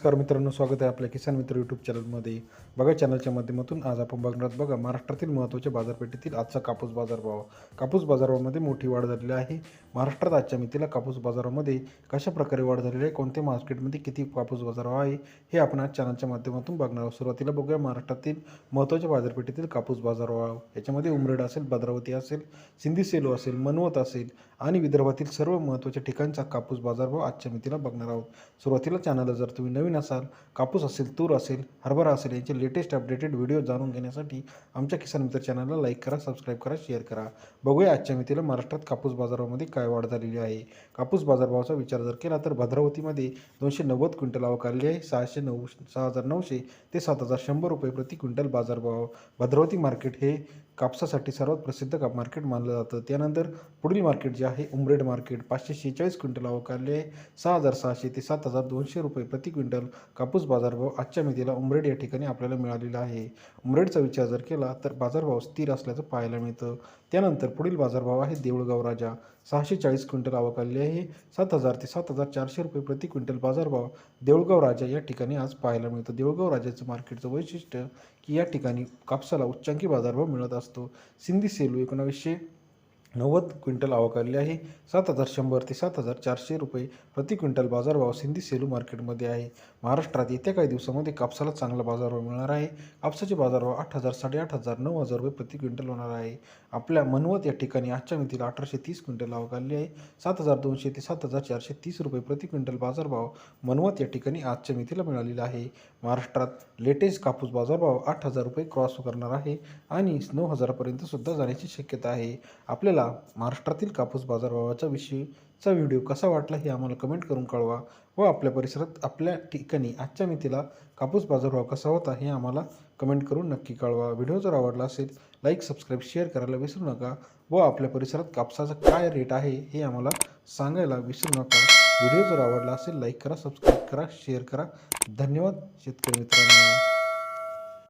नमस्कार मित्रांनो स्वागत आहे आपल्या किसान मित्र यूट्यूब चॅनलमध्ये बघा चॅनलच्या माध्यमातून आज आपण बघणार आहोत बघा महाराष्ट्रातील महत्त्वाच्या बाजारपेठेतील आजचा कापूस बाजारभाव. कापूस बाजारामध्ये मोठी वाढ झालेली आहे. महाराष्ट्रात आजच्या मितीला कापूस बाजारामध्ये कशा प्रकारे वाढ झालेली आहे? कोणत्या मार्केटमध्ये किती कापूस बाजारभाव आहे? हे आपण आज चॅनलच्या माध्यमातून बघणार आहोत. सुरुवातीला बघूया महाराष्ट्रातील महत्त्वाच्या बाजारपेठेतील कापूस बाजारभाव. याच्यामध्ये उमरेड असेल भद्रावती असेल सिंधी सेलो असेल मनवत असेल आणि विदर्भातील सर्व महत्त्वाच्या ठिकाणचा कापूस बाजारभाव आजच्या मितीला बघणार आहोत. सुरुवातीला चॅनलला जर तुम्ही नवीन असाल कापूस असेल तूर असेल हरभरा असेल यांचे लेटेस्ट अपडेटेड व्हिडिओ जाणून घेण्यासाठी आमच्या किसान मित्र चॅनलला लाईक करा सबस्क्राईब करा शेअर करा. बघूया आजच्या मितीला महाराष्ट्रात कापूस बाजारामध्ये काय वाढ झालेली आहे. कापूस बाजारभावाचा विचार जर केला तर भद्रावतीमध्ये दोनशे नव्वद क्विंटल आवक आलेली आहे. सहाशे नऊ सहा हजार नऊशे ते सात हजार शंभर रुपये प्रति क्विंटल बाजारभाव. भद्रावती मार्केट हे कापसासाठी सर्वात प्रसिद्ध काप मार्केट मानलं जातं. त्यानंतर पुढील मार्केट जे आहे उमरेड मार्केट पाचशे शेहेचाळीस क्विंटल आवक आले आहे. सहा हजार सहाशे ते सात हजार दोनशे रुपये प्रति क्विंटल. कापूस बाजारभाव आजच्या मितीला उमरेड या ठिकाणी आपल्याला मिळालेला आहे. उमरेडचा विचार जर केला तर बाजारभाव स्थिर असल्याचं पाहायला मिळतं. त्यानंतर पुढील बाजारभाव आहे देऊळगाव राजा. सहाशे चाळीस क्विंटल आवक आलेली आहे. सात हजार ते सात हजार चारशे रुपये प्रति क्विंटल बाजारभाव देऊळगाव राजा या ठिकाणी आज पाहायला मिळतं. देऊळगाव राजाचं मार्केटचं वैशिष्ट्य की या ठिकाणी कापसाला उच्चांकी बाजारभाव मिळत असतो. सिंधी सेलू एकोणावीसशे नव्वद क्विंटल आवक आलेली आहे. सात हजार शंभर ते सात हजार चारशे रुपये प्रति क्विंटल बाजारभाव सिंधी सेलू मार्केटमध्ये आहे. महाराष्ट्रात येत्या काही दिवसामध्ये कापसाला चांगला बाजारभाव मिळणार आहे. कापसाचे बाजारभाव आठ हजार साडेआठ हजार नऊ हजार रुपये प्रति क्विंटल होणार आहे. आपल्या मनवत या ठिकाणी आजच्या मितीला अठराशे तीस क्विंटल आवक आलेली आहे. सात हजार दोनशे ते सात हजार चारशे तीस रुपये प्रति क्विंटल बाजारभाव मनवत या ठिकाणी आजच्या मितीला मिळालेला आहे. महाराष्ट्रात लेटेस्ट कापूस बाजारभाव आठ हजार रुपये क्रॉस करणार आहे आणि नऊ हजारापर्यंत सुद्धा जाण्याची शक्यता आहे. आपल्याला आपल्याला महाराष्ट्रातील कापूस बाजारभावाच्या विषयीचा व्हिडिओ कसा वाटला हे आम्हाला कमेंट करून कळवा व आपल्या परिसरात आपल्या ठिकाणी आजच्या मितीला कापूस बाजारभाव कसा होता हे आम्हाला कमेंट करून नक्की कळवा. व्हिडिओ जर आवडला असेल लाईक सबस्क्राईब शेअर करायला विसरू नका व आपल्या परिसरात कापसाचा काय रेट आहे हे आम्हाला सांगायला विसरू नका. व्हिडिओ जर आवडला असेल लाईक करा सबस्क्राईब करा शेअर करा. धन्यवाद शेतकरी मित्रांनो.